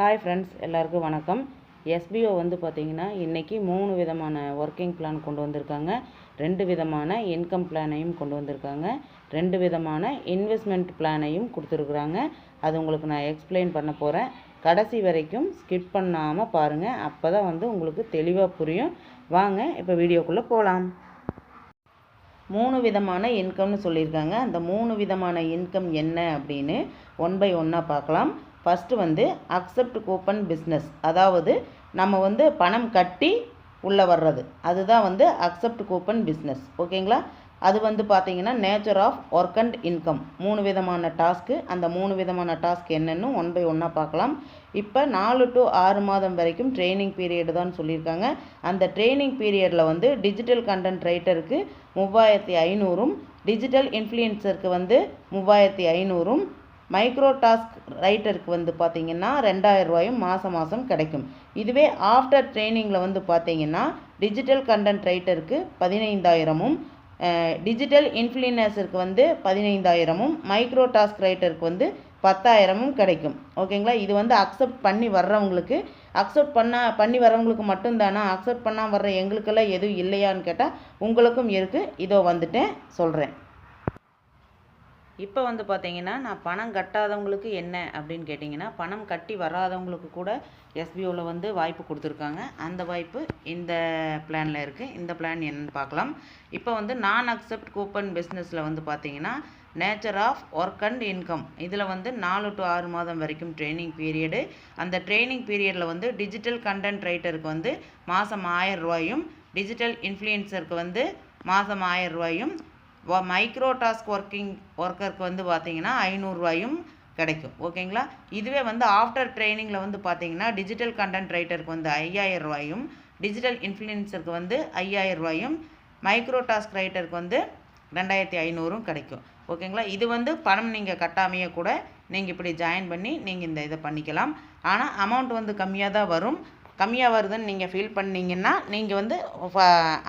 Hi friends எல்லாருக்கும் வணக்கம். SPO வந்து பார்த்திங்கன்னா இன்றைக்கி மூணு விதமான ஒர்க்கிங் பிளான் கொண்டு வந்திருக்காங்க. ரெண்டு விதமான இன்கம் பிளானையும் கொண்டு வந்திருக்காங்க. ரெண்டு விதமான இன்வெஸ்ட்மெண்ட் பிளானையும் கொடுத்துருக்குறாங்க. அது உங்களுக்கு நான் எக்ஸ்பிளைன் பண்ண போகிறேன் கடைசி வரைக்கும் ஸ்கிப் பண்ணாமல் பாருங்கள் அப்போ தான் வந்து உங்களுக்கு தெளிவாக புரியும். வாங்க இப்போ வீடியோக்குள்ளே போகலாம் மூணு விதமான இன்கம்னு சொல்லியிருக்காங்க. அந்த மூணு விதமான இன்கம் என்ன அப்படின்னு ஒன் பை ஒன்னாக பார்க்கலாம். ஃபஸ்ட்டு வந்து அக்செப்ட் கூப்பன் பிஸ்னஸ் அதாவது நம்ம வந்து பணம் கட்டி உள்ளே வர்றது. அதுதான் வந்து அக்செப்ட் கூப்பன் பிஸ்னஸ் ஓகேங்களா அது வந்து பார்த்தீங்கன்னா nature of work and income மூணு விதமான டாஸ்க்கு அந்த மூணு விதமான டாஸ்க் என்னென்னு ஒன் பை ஒன்னாக பார்க்கலாம் இப்போ நாலு டு ஆறு மாதம் வரைக்கும் ட்ரைனிங் பீரியடு தான் சொல்லியிருக்காங்க. அந்த ட்ரைனிங் பீரியடில் வந்து டிஜிட்டல் கண்டென்ட் ரைட்டருக்கு மூவாயிரத்தி ஐநூறும் டிஜிட்டல் இன்ஃப்ளூயன்சருக்கு வந்து மூவாயிரத்தி ஐநூறும் மைக்ரோ டாஸ்க் ரைட்டருக்கு வந்து பார்த்தீங்கன்னா ரெண்டாயிரம் ரூபாயும் மாதம் மாதம் கிடைக்கும். இதுவே ஆஃப்டர் ட்ரைனிங்கில் வந்து பார்த்தீங்கன்னா டிஜிட்டல் கண்டென்ட் ரைட்டருக்கு பதினைந்தாயிரமும் டிஜிட்டல் இன்ஃப்ளூயன்சருக்கு வந்து பதினைந்தாயிரமும் மைக்ரோ டாஸ்க் ரைட்டருக்கு வந்து பத்தாயிரமும் கிடைக்கும். ஓகேங்களா இது வந்து அக்செப்ட் பண்ணி வர்றவங்களுக்கு அக்செப்ட் பண்ணால் பண்ணி வர்றவங்களுக்கு மட்டும்தானா அக்செப்ட் பண்ணால் வர்ற எங்களுக்கெல்லாம் எதுவும் இல்லையான்னு கேட்டால் உங்களுக்கும் இருக்குது இதோ வந்துட்டேன் சொல்கிறேன் இப்போ வந்து பார்த்தீங்கன்னா நான் பணம் கட்டாதவங்களுக்கு என்ன அப்படின்னு கேட்டிங்கன்னா பணம் கட்டி வராதவங்களுக்கு கூட எஸ்பிஓவில் வந்து வாய்ப்பு கொடுத்துருக்காங்க. அந்த வாய்ப்பு இந்த பிளானில் இருக்குது இந்த பிளான் என்னன்னு பார்க்கலாம். இப்போ வந்து நான் அக்செப்ட் கூப்பன் பிஸ்னஸில் வந்து பார்த்தீங்கன்னா nature of work and income இதில் வந்து நாலு டு ஆறு மாதம் வரைக்கும் ட்ரைனிங் பீரியடு அந்த ட்ரைனிங் பீரியடில் வந்து டிஜிட்டல் கண்டென்ட் ரைட்டருக்கு வந்து மாதம் ஆயிரம் ரூபாயும் டிஜிட்டல் இன்ஃப்ளூயன்சருக்கு வந்து மாதம் ஆயிரம் ரூபாயும் மைக்ரோ டாஸ்க் ஒர்க்கிங் ஒர்க்கருக்கு வந்து பார்த்தீங்கன்னா ஐநூறுரூவாயும் கிடைக்கும். ஓகேங்களா? இதுவே வந்து ஆஃப்டர் ட்ரைனிங்கில் வந்து பார்த்தீங்கன்னா டிஜிட்டல் கண்டென்ட் ரைட்டருக்கு வந்து ஐயாயிரம் ரூபாயும் டிஜிட்டல் இன்ஃப்ளூயன்சருக்கு வந்து ஐயாயிரம் ரூபாயும் மைக்ரோ டாஸ்க் ரைட்டருக்கு வந்து ரெண்டாயிரத்தி ஐநூறும் கிடைக்கும். ஓகேங்களா? இது வந்து பணம் நீங்கள் கட்டாமையே கூட நீங்கள் இப்படி ஜாயின் பண்ணி நீங்கள் இந்த இதை பண்ணிக்கலாம். ஆனால் அமௌண்ட் வந்து கம்மியாக தான் வரும். கம்மியாக வருதுன்னு நீங்கள் ஃபீல் பண்ணீங்கன்னா நீங்கள் வந்து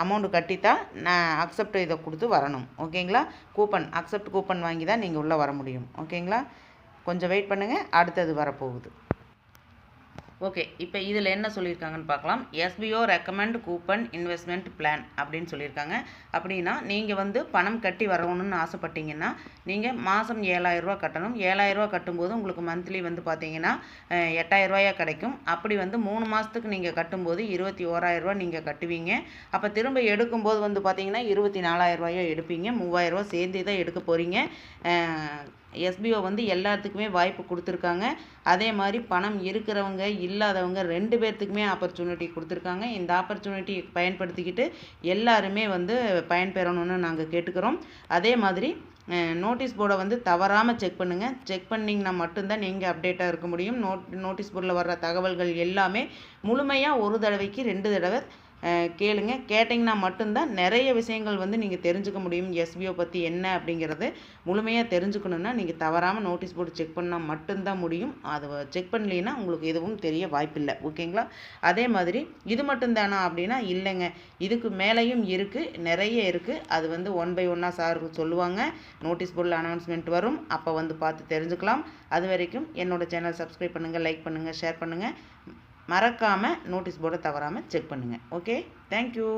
அமௌண்ட்டு கட்டி தான் நான் அக்செப்ட் இதை கொடுத்து வரணும். ஓகேங்களா கூப்பன் அக்செப்ட் கூப்பன் வாங்கி தான் நீங்கள் உள்ளே வர முடியும். ஓகேங்களா கொஞ்சம் வெயிட் பண்ணுங்கள் அடுத்தது வரப்போகுது. ஓகே இப்போ இதில் என்ன சொல்லியிருக்காங்கன்னு பார்க்கலாம் SPO recommend coupon investment plan அப்படின்னு சொல்லியிருக்காங்க அப்படின்னா நீங்கள் வந்து பணம் கட்டி வரணும்னு ஆசைப்பட்டீங்கன்னா நீங்கள் மாதம் ஏழாயிரரூவா கட்டணும். ஏழாயிரரூவா கட்டும்போது உங்களுக்கு மந்த்லி வந்து பார்த்தீங்கன்னா எட்டாயிரரூவாயாக கிடைக்கும். அப்படி வந்து மூணு மாதத்துக்கு நீங்கள் கட்டும்போது இருபத்தி ஓராயிரரூவா நீங்கள் கட்டுவீங்க. அப்போ திரும்ப எடுக்கும்போது வந்து பார்த்தீங்கன்னா இருபத்தி நாலாயிரரூவாயோ எடுப்பீங்க. மூவாயிரரூவா சேர்ந்து தான் எடுக்க போகிறீங்க எஸ்பிஓ வந்து எல்லாத்துக்குமே வாய்ப்பு கொடுத்துருக்காங்க. அதே மாதிரி பணம் இருக்கிறவங்க இல்லாதவங்க ரெண்டு பேர்த்துக்குமே ஆப்பர்ச்சுனிட்டி கொடுத்துருக்காங்க. இந்த ஆப்பர்ச்சுனிட்டி பயன்படுத்திக்கிட்டு எல்லாருமே வந்து பயன்பெறணும்னு நாங்கள் கேட்டுக்கிறோம். அதே மாதிரி நோட்டீஸ் போர்டை வந்து தவறாமல் செக் பண்ணுங்கள் செக் பண்ணிங்கன்னா மட்டும்தான் நீங்கள் அப்டேட்டாக இருக்க முடியும். நோட் நோட்டீஸ் போர்டில் வர்ற தகவல்கள் எல்லாமே முழுமையாக ஒரு தடவைக்கு ரெண்டு தடவை கேளுங்க. கேட்டிங்கன்னா மட்டும்தான் நிறைய விஷயங்கள் வந்து நீங்கள் தெரிஞ்சுக்க முடியும். எஸ்பிஓ பற்றி என்ன அப்படிங்கிறது முழுமையாக தெரிஞ்சுக்கணுன்னா நீங்கள் தவறாமல் நோட்டீஸ் போர்டு செக் பண்ணால் மட்டும்தான் முடியும். அதை செக் பண்ணலைன்னா உங்களுக்கு எதுவும் தெரிய வாய்ப்பில்லை. ஓகேங்களா? அதே மாதிரி இது மட்டும்தானா அப்படின்னா இல்லைங்க. இதுக்கு மேலேயும் இருக்குது நிறைய இருக்குது அது வந்து ஒன் பை ஒன்னாக சார் சொல்லுவாங்க. நோட்டீஸ் போர்டில் அனௌன்ஸ்மெண்ட் வரும். அப்போ வந்து பார்த்து தெரிஞ்சுக்கலாம். அது வரைக்கும் என்னோடய சேனல் சப்ஸ்கிரைப் பண்ணுங்கள் லைக் பண்ணுங்கள் ஷேர் பண்ணுங்கள் மறக்காமல் நோட்டீஸ் போர்டை தவறாமல் செக் பண்ணுங்கள் ஓகே தேங்க்யூ